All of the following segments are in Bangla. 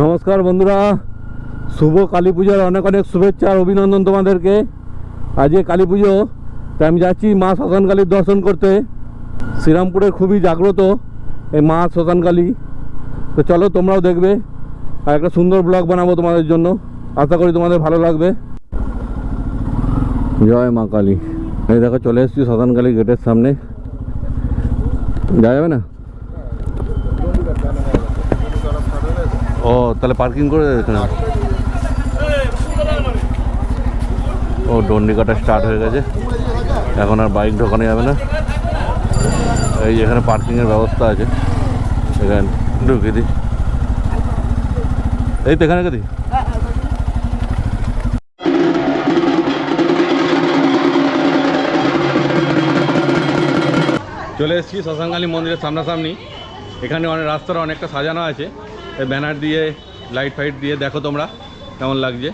নমস্কার বন্ধুরা। শুভ কালী পুজোর অনেক অনেক শুভেচ্ছা আর অভিনন্দন তোমাদেরকে। আজকে কালী পুজো, তাই আমি যাচ্ছি মা শ্মশানকালীর দর্শন করতে। শ্রীরামপুরে খুবই জাগ্রত এই মা শ্মশানকালী তো চলো তোমরাও দেখবে আর একটা সুন্দর ব্লগ বানাবো তোমাদের জন্য। আশা করি তোমাদের ভালো লাগবে। জয় মা কালী। এই দেখো চলে এসেছি শ্মশানকালী গেটের সামনে। যাওয়া যাবে না? ও, তাহলে পার্কিং করে এখানে? ও ডন্ডি কাটা স্টার্ট হয়ে গেছে। এখন আর বাইক ঢোকানো যাবে না। এই এখানে পার্কিংয়ের ব্যবস্থা আছে। এখানে, ঢুকে দিই। এই তো এখানে দিই। চলে এসেছি শ্মশানকালী মন্দিরের সামনাসামনি। এখানে অনেক রাস্তাটা অনেকটা সাজানো আছে। ব্যানার দিয়ে লাইট ফাইট দিয়ে দেখো তোমরা কেমন লাগছে।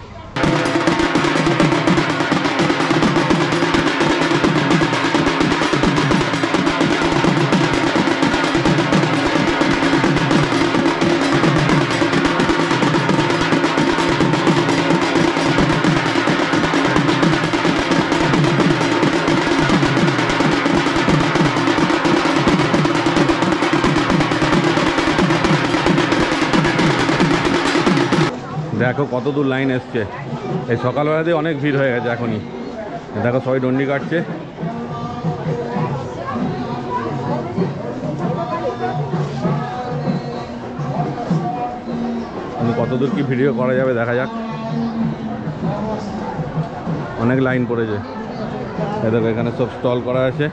দেখো কত দূর লাইন এসছে। এই সকালবেলাতে অনেক ভিড় হয়ে গেছে এখনই। দেখো সবাই ডন্ডি কাটছে। কতদূর কি ভিডিও করা যাবে দেখা যাক। অনেক লাইন পড়েছে। দেখো এখানে সব স্টল করা আছে।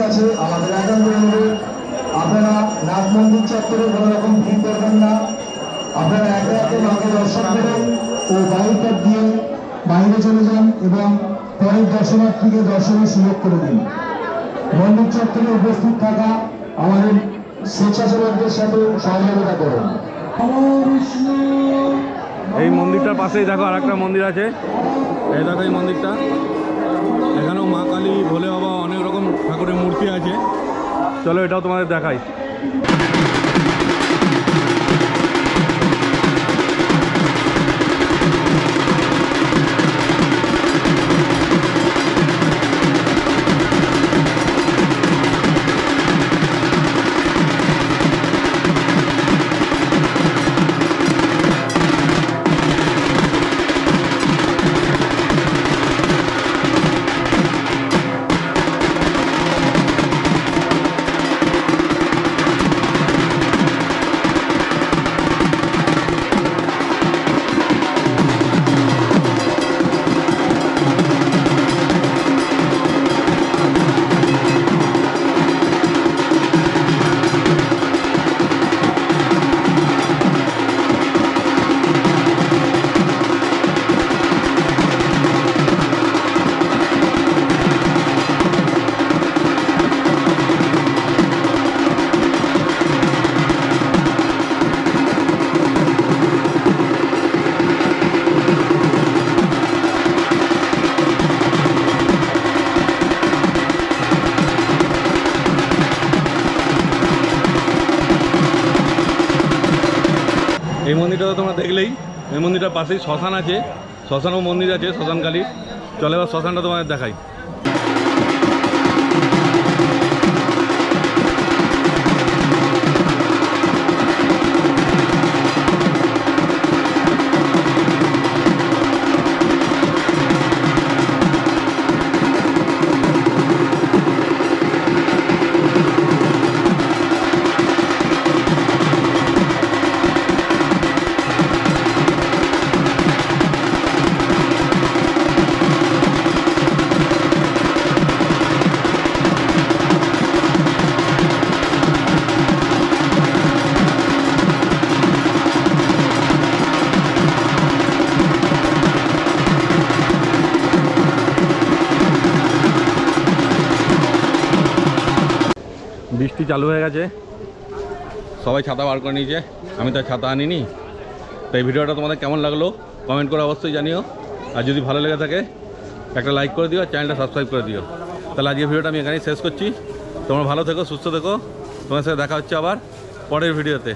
কাছে আমাদের একান্ত অনুরোধ আপনারা নাথ মন্দির চত্বরে কোনো রকম ভিড় করবেন না। আপনারা একে একে মাকে দর্শন করুন ও বাইকটা দিয়ে বাইরে চলে যান এবং পরের দর্শনার্থীকে দর্শনের সুযোগ করে দিন। মন্দির চত্বরে উপস্থিত থাকা আমাদের স্বেচ্ছাসেবকদের সাথে সহযোগিতা করুন। এই মন্দিরটার পাশেই দেখো আর একটা মন্দির আছে। এই দেখো এই মন্দিরটা। কালী ভোলে বাবা অনেক রকম ঠাকুরের মূর্তি আছে। চলো এটাও তোমাদের দেখাই। এই মন্দিরটা তোমরা দেখলেই, এই মন্দিরটার পাশেই শ্মশান আছে, শ্মশানও মন্দির আছে, শ্মশানকালী। চলে এবার শ্মশানটা তোমাদের দেখাই। চালু হয়ে গেছে। সবাই ছাতা বার করে নিয়েছে। আমি তো ছাতা আনিনি। তো এই ভিডিওটা তোমাদের কেমন লাগল কমেন্ট করে অবশ্যই জানিও। আর যদি ভালো লেগে থাকে, একটা লাইক করে দিও আর চ্যানেলটা সাবস্ক্রাইব করে দিও। তাহলে আজকের ভিডিওটা আমি এখানেই শেষ করছি। তোমরা ভালো থেকো, সুস্থ থেকো। তোমার সাথে দেখা হচ্ছে আবার পরের ভিডিওতে।